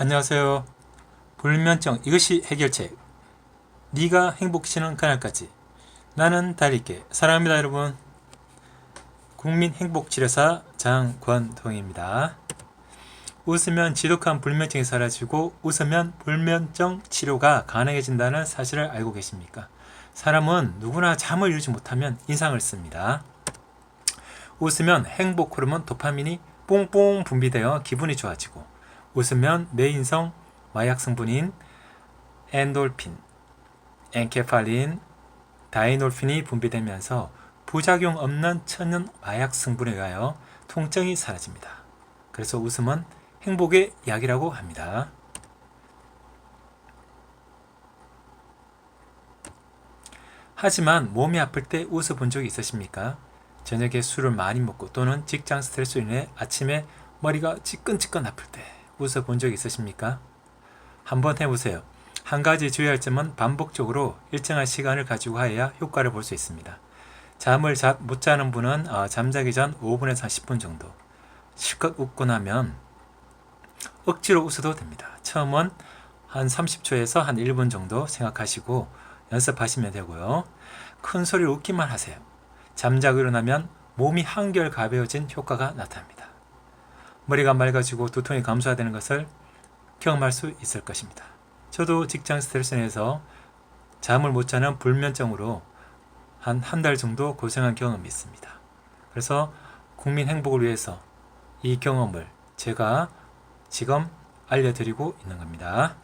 안녕하세요. 불면증 이것이 해결책. 네가 행복해지는 그날까지. 나는 달릴게. 사랑합니다, 여러분. 국민행복치료사 장권동입니다. 웃으면 지독한 불면증이 사라지고 웃으면 불면증 치료가 가능해진다는 사실을 알고 계십니까? 사람은 누구나 잠을 이루지 못하면 인상을 씁니다. 웃으면 행복 호르몬 도파민이 뽕뽕 분비되어 기분이 좋아지고 웃으면 뇌인성 마약 성분인 엔돌핀, 엔케팔린, 다이놀핀이 분비되면서 부작용 없는 천연 마약 성분에 의하여 통증이 사라집니다. 그래서 웃음은 행복의 약이라고 합니다. 하지만 몸이 아플 때 웃어본 적이 있으십니까? 저녁에 술을 많이 먹고 또는 직장 스트레스로 인해 아침에 머리가 지끈지끈 아플 때 웃어 본 적 있으십니까? 한번 해보세요. 한 가지 주의할 점은 반복적으로 일정한 시간을 가지고 하여야 효과를 볼 수 있습니다. 잠을 자, 못 자는 분은 어, 잠자기 전 5분에서 10분 정도 실컷 웃고 나면 억지로 웃어도 됩니다. 처음은 한 30초에서 한 1분 정도 생각하시고 연습하시면 되고요. 큰 소리로 웃기만 하세요. 잠자고 일어나면 몸이 한결 가벼워진 효과가 나타납니다. 머리가 맑아지고 두통이 감소되는 것을 경험할 수 있을 것입니다. 저도 직장 스트레스 내에서 잠을 못 자는 불면증으로 한 한 달 정도 고생한 경험이 있습니다. 그래서 국민 행복을 위해서 이 경험을 제가 지금 알려드리고 있는 겁니다.